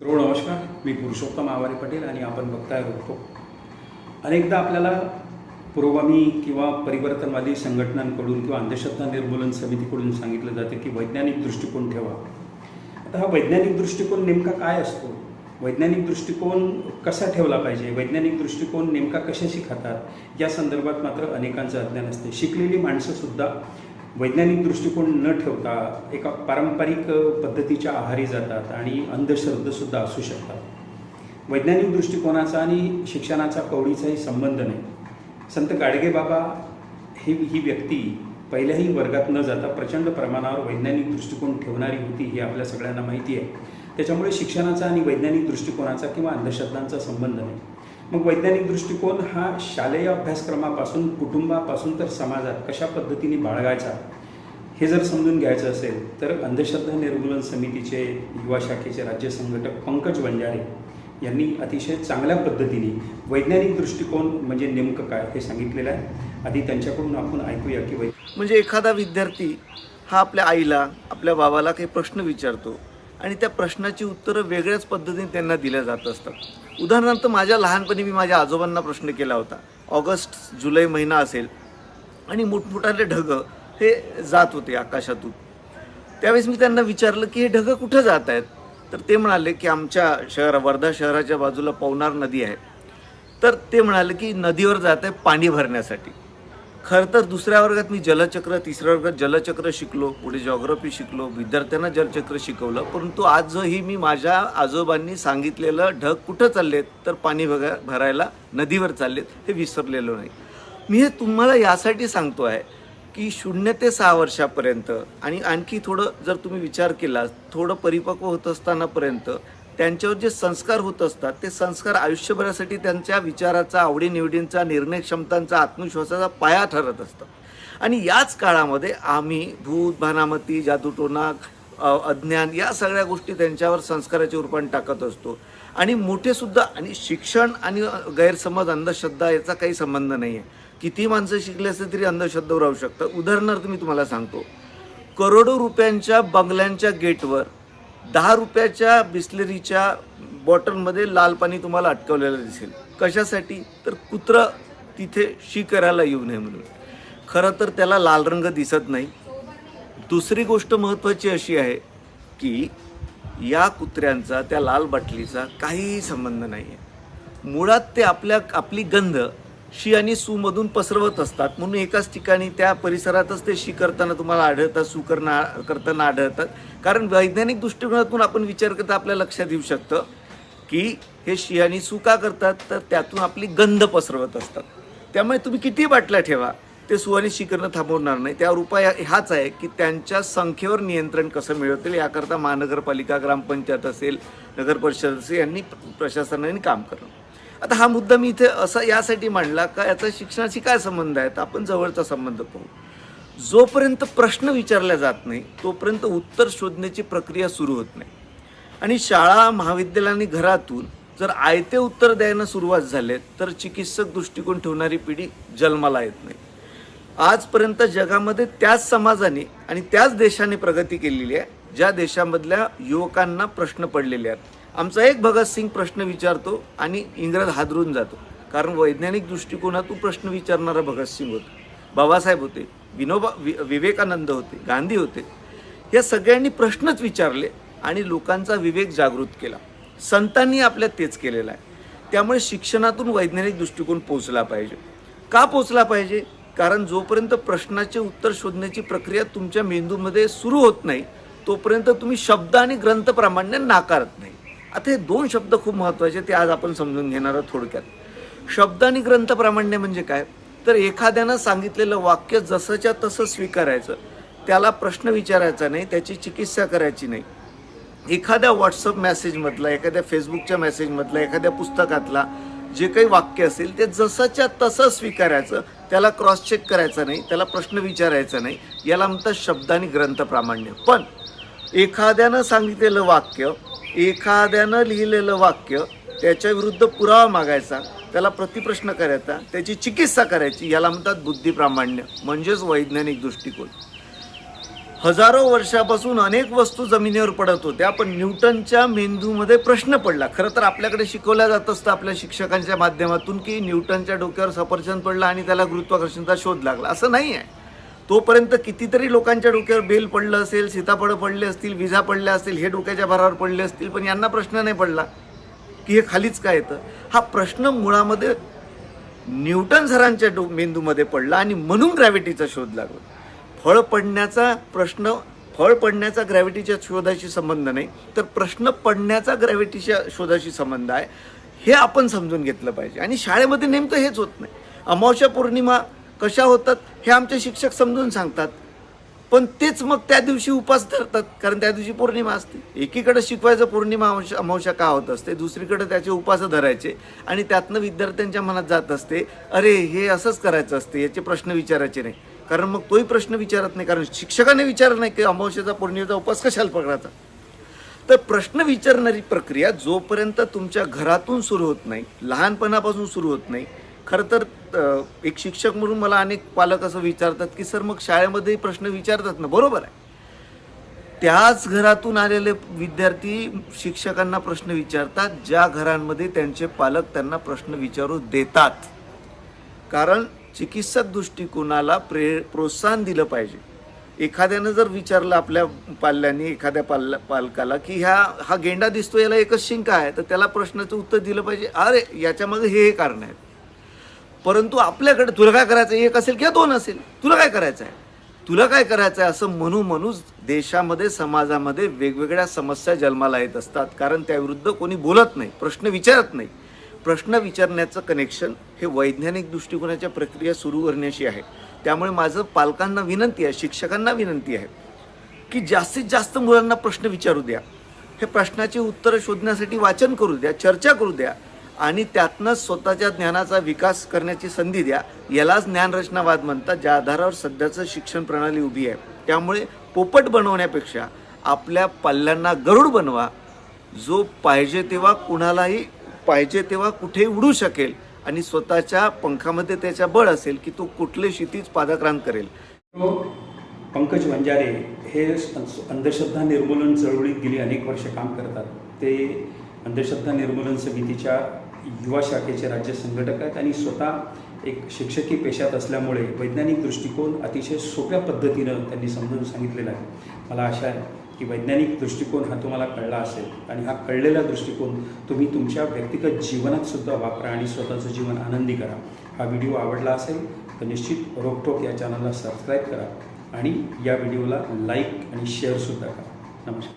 सर्व हो, नमस्कार. मी पुरुषोत्तम आवारे पटेल आणि आपण बघताय रोखो अनेकदा आपल्याला पुरोगामी किंवा परिवर्तनवादी संघटनांकडून किंवा अंधश्रद्धा निर्मूलन समितीकडून सांगितलं जातं की वैज्ञानिक दृष्टिकोन ठेवा. आता हा वैज्ञानिक दृष्टिकोन नेमका काय असतो? वैज्ञानिक दृष्टिकोन कसा ठेवला पाहिजे? वैज्ञानिक दृष्टिकोन नेमका कशाशी खातात? या संदर्भात मात्र अनेकांचं अज्ञान असते. शिकलेली माणसंसुद्धा वैज्ञानिक दृष्टिकोन न ठेवता एका पारंपरिक पद्धतीच्या आहारी जातात आणि अंधश्रद्धासुद्धा असू शकतात. वैज्ञानिक दृष्टिकोनाचा आणि शिक्षणाचा कवडीचाही संबंध नाही. संत गाडगेबाबा हे ही ही व्यक्ती पहिल्याही वर्गात न जाता प्रचंड प्रमाणावर वैज्ञानिक दृष्टिकोन ठेवणारी होती ही आपल्या सगळ्यांना माहिती आहे. त्याच्यामुळे शिक्षणाचा आणि वैज्ञानिक दृष्टिकोनाचा किंवा अंधश्रद्धांचा संबंध नाही. मग वैज्ञानिक दृष्टिकोन हा शालेय अभ्यासक्रमापासून कुटुंबापासून तर समाजात कशा पद्धतीने बाळगायचा? हे जर समजून घ्यायचं असेल तर अंधश्रद्धा निर्मूलन समितीचे युवा शाखेचे राज्य संघटक पंकज बंजारे यांनी अतिशय चांगल्या पद्धतीने वैज्ञानिक दृष्टिकोन म्हणजे नेमकं काय हे सांगितलेलं आहे. आधी त्यांच्याकडून आपण ऐकूया की वै म्हणजे एखादा विद्यार्थी हा आपल्या आईला आपल्या बाबाला काही प्रश्न विचारतो आणि त्या प्रश्नाची उत्तरं वेगळ्याच पद्धतीने त्यांना दिल्या जात असतात. उदाहरणार्थ माझ्या लहानपणी मी माझ्या आजोबांना प्रश्न केला होता. ऑगस्ट जुलै महिना असेल आणि मोठमोठाले ढगं हे जात होते आकाशातून. त्यावेळेस मी त्यांना विचारलं की हे ढगं कुठं जात आहेत? तर ते म्हणाले की आमच्या शहर वर्धा शहराच्या बाजूला पवनार नदी आहे. तर ते म्हणाले की नदीवर जात आहे पाणी भरण्यासाठी. खरं तर दुसऱ्या वर्गात मी जलचक्र तिसऱ्या वर्गात जलचक्र शिकलो पुढे जॉग्रफी शिकलो विद्यार्थ्यांना जलचक्र शिकवलं परंतु आजही मी माझ्या आजोबांनी सांगितलेलं ढग कुठं चाललेत? तर पाणी भगा भरायला नदीवर चाललेत हे विसरलेलो नाही. मी हे तुम्हाला यासाठी सांगतो आहे की शून्य ते सहा वर्षापर्यंत आणि आणखी थोडं जर तुम्ही विचार केला थोडं परिपक्व होत असतानापर्यंत त्यांच्यावर जे संस्कार होत असतात ते संस्कार आयुष्यभरासाठी त्यांच्या विचाराचा आवडीनिवडींचा निर्णय क्षमतांचा आत्मविश्वासाचा पाया ठरत असतात. आणि याच काळामध्ये आम्ही भूत भानामती जादूटोना अज्ञान या सगळ्या गोष्टी त्यांच्यावर संस्काराचे रूपाने टाकत असतो. आणि मोठेसुद्धा आणि शिक्षण आणि गैरसमज अंधश्रद्धा याचा काही संबंध नाही आहे किती माणसं शिकले असते तरी अंधश्रद्धावर राहू शकतं. उदाहरणार्थ मी तुम्हाला सांगतो. करोडो रुपयांच्या बंगल्यांच्या गेटवर दहा रुपयाच्या बिस्लरीच्या बॉटलमध्ये लाल पाणी तुम्हाला अटकवलेलं दिसेल. कशासाठी? तर कुत्र तिथे शी करायला येऊ नये म्हणून. खरं तर त्याला लाल रंग दिसत नाही. दुसरी गोष्ट महत्त्वाची अशी आहे की या कुत्र्यांचा त्या लाल बाटलीचा काहीही संबंध नाही आहे मुळात ते आपल्या आपली गंध शी आणि सूमधून पसरवत असतात. म्हणून एकाच ठिकाणी त्या परिसरातच ते शी करताना तुम्हाला आढळतात सू करणा करताना आढळतात. कारण वैज्ञानिक दृष्टिकोनातून आपण विचार करता आपल्या लक्षात येऊ शकतं की हे शी आणि सू का करतात? तर त्यातून आपली गंध पसरवत असतात. त्यामुळे तुम्ही किती बाटल्या ठेवा ते सू आणि शी करणं थांबवणार नाही. त्यावर उपाय हाच आहे की त्यांच्या संख्येवर नियंत्रण कसं मिळवतील याकरता महानगरपालिका ग्रामपंचायत असेल नगर परिषद असेल यांनी प्रशासनाने काम करणं. आता हा मुद्दा मी इथे असा यासाठी मांडला का याचा शिक्षणाशी काय संबंध आहे? तर आपण जवळचा संबंध पाहू. जोपर्यंत प्रश्न विचारला जात नाही तोपर्यंत उत्तर शोधण्याची प्रक्रिया सुरू होत नाही. आणि शाळा महाविद्यालयांनी घरातून जर आयते उत्तर द्यायला सुरुवात झाले तर चिकित्सक दृष्टिकोन ठेवणारी पिढी जन्माला येत नाही. आजपर्यंत जगामध्ये त्याच समाजाने आणि त्याच देशाने प्रगती केलेली आहे ज्या देशामधल्या युवकांना प्रश्न पडलेले आहेत. आमचा एक भगतसिंग प्रश्न विचारतो आणि इंग्रज हादरून जातो. कारण वैज्ञानिक दृष्टिकोनातून प्रश्न विचारणारा भगतसिंग होता. बाबासाहेब होते विनोबा वि विवेकानंद होते गांधी होते. या सगळ्यांनी प्रश्नच विचारले आणि लोकांचा विवेक जागृत केला. संतांनी आपल्यात तेच केलेलं आहे. त्यामुळे शिक्षणातून वैज्ञानिक दृष्टिकोन पोचला पाहिजे. का पोचला पाहिजे? कारण जोपर्यंत प्रश्नाचे उत्तर शोधण्याची प्रक्रिया तुमच्या मेंदूमध्ये सुरू होत नाही तोपर्यंत तुम्ही शब्द आणि ग्रंथ प्रामाण्य नाकारत नाही. आता हे दोन शब्द खूप महत्त्वाचे ते आज आपण समजून घेणार आहोत थोडक्यात. शब्द आणि ग्रंथ प्रामाण्य म्हणजे काय? तर एखाद्यानं सांगितलेलं वाक्य जसंच्या तसं स्वीकारायचं त्याला प्रश्न विचारायचा नाही त्याची चिकित्सा करायची नाही. एखाद्या व्हॉट्सअप मेसेजमधला एखाद्या फेसबुकच्या मेसेजमधला एखाद्या पुस्तकातला जे काही वाक्य असेल ते जसंच्या तसं स्वीकारायचं त्याला क्रॉस चेक करायचं नाही त्याला प्रश्न विचारायचा नाही याला म्हणतात शब्द आणि ग्रंथ प्रामाण्य. पण एखाद्यानं सांगितलेलं वाक्य एखाद्यानं लिहिलेलं वाक्य त्याच्या विरुद्ध पुरावा मागायचा त्याला प्रतिप्रश्न करायचा त्याची चिकित्सा करायची याला म्हणतात बुद्धिप्रामाण्य म्हणजेच वैज्ञानिक दृष्टिकोन. हजारो वर्षापासून अनेक वस्तू जमिनीवर पडत होत्या पण न्यूटनच्या मेंदूमध्ये प्रश्न पडला. खरं तर आपल्याकडे शिकवल्या जात असतं आपल्या शिक्षकांच्या माध्यमातून की न्यूटनच्या डोक्यावर सफरचंद पडला आणि त्याला गुरुत्वाकर्षणाचा शोध लागला. असं नाही आहे तोपर्यंत कितीतरी लोकांच्या डोक्यावर बेल पडलं असेल सीताफळं पडले असतील विजा पडल्या असतील हे डोक्याच्या भारावर पडले असतील पण यांना प्रश्न नाही पडला की हे खालीच काय येतं? हा प्रश्न मुळामध्ये न्यूटन सरांच्या डो मेंदूमध्ये पडला आणि म्हणून ग्रॅव्हिटीचा शोध लागला. फळ पडण्याचा प्रश्न फळ पडण्याचा ग्रॅव्हिटीच्या शोधाशी संबंध नाही तर प्रश्न पडण्याचा ग्रॅव्हिटीच्या शोधाशी संबंध आहे हे आपण समजून घेतलं पाहिजे. आणि शाळेमध्ये नेमकं हेच होत नाही. अमावस्या पौर्णिमा कशा होतात हे आमचे शिक्षक समजून सांगतात. पण तेच मग त्या दिवशी उपास धरतात कारण त्या दिवशी पौर्णिमा असते. एकीकडे शिकवायचं पौर्णिमा अंश अमावस्या का होत असते दुसरीकडे त्याचे उपास धरायचे आणि त्यातनं विद्यार्थ्यांच्या मनात जात असते अरे हे असंच करायचं असते याचे प्रश्न विचारायचे नाही. कारण मग तोही प्रश्न विचारत नाही कारण शिक्षकाने विचारलं नाही की अमावश्याचा पौर्णिमेचा उपास कशाला पकडायचा? तर प्रश्न विचारणारी प्रक्रिया जोपर्यंत तुमच्या घरातून सुरू होत नाही लहानपणापासून सुरू होत नाही खरं तर एक शिक्षक म्हणून मला अनेक पालक असं विचारतात की सर मग शाळेमध्ये प्रश्न विचारतात ना? बरोबर आहे. त्याच घरातून आलेले विद्यार्थी शिक्षकांना प्रश्न विचारतात ज्या घरांमध्ये त्यांचे पालक त्यांना प्रश्न विचारू देतात. कारण चिकित्सक दृष्टिकोनाला प्रे प्रोत्साहन दिलं पाहिजे. एखाद्यानं जर विचारलं आपल्या पाल्याने एखाद्या पाल पालकाला की ह्या हा गेंडा दिसतो याला एकच शिंका आहे. तर त्याला प्रश्नाचं उत्तर दिलं पाहिजे. अरे याच्यामागे हे हे कारण आहेत. परंतु आपल्याकडे तुला काय करायचं आहे? एक असेल किंवा दोन असेल. तुला काय करायचं आहे तुला काय करायचं आहे असं म्हणू म्हणूच देशामध्ये समाजामध्ये वेगवेगळ्या समस्या जन्माला येत असतात. कारण त्याविरुद्ध कोणी बोलत नाही प्रश्न विचारत नाही. प्रश्न विचारण्याचं कनेक्शन हे वैज्ञानिक दृष्टिकोनाच्या प्रक्रिया सुरू करण्याशी आहे. त्यामुळे माझं पालकांना विनंती आहे शिक्षकांना विनंती आहे की जास्तीत जास्त मुलांना प्रश्न विचारू द्या. हे प्रश्नाची उत्तरं शोधण्यासाठी वाचन करू द्या चर्चा करू द्या. आणि त्यातनं स्वतःच्या ज्ञानाचा विकास करण्याची संधी द्या. यालाच ज्ञानरचनावाद म्हणतात ज्या आधारावर सध्याचं शिक्षण प्रणाली उभी आहे. त्यामुळे पोपट बनवण्यापेक्षा आपल्या पाल्यांना गरुड बनवा. जो पाहिजे तेव्हा कुणालाही पाहिजे तेव्हा कुठेही उडू शकेल आणि स्वतःच्या पंखामध्ये त्याच्या बळ असेल की तो कुठले क्षितीज पादाक्रांत करेल. पंकज वंजारे हे अंधश्रद्धा निर्मूलन चळवळीत गेली अनेक वर्ष काम करतात. ते अंधश्रद्धा निर्मूलन समितीच्या युवा शाखेचे राज्य संघटक आहेत आणि स्वतः एक शिक्षकी पेशात असल्यामुळे वैज्ञानिक दृष्टिकोन अतिशय सोप्या पद्धतीनं त्यांनी समजून सांगितलेला आहे. मला आशा आहे की वैज्ञानिक दृष्टिकोन हा तुम्हाला कळला असेल आणि हा कळलेला दृष्टिकोन तुम्ही तुमच्या व्यक्तिगत जीवनात सुद्धा वापरा आणि स्वतःचं जीवन आनंदी करा. हा व्हिडिओ आवडला असेल तर निश्चित रोकटोक या चॅनलला सबस्क्राईब करा आणि या व्हिडिओला लाईक आणि शेअरसुद्धा करा. नमस्कार.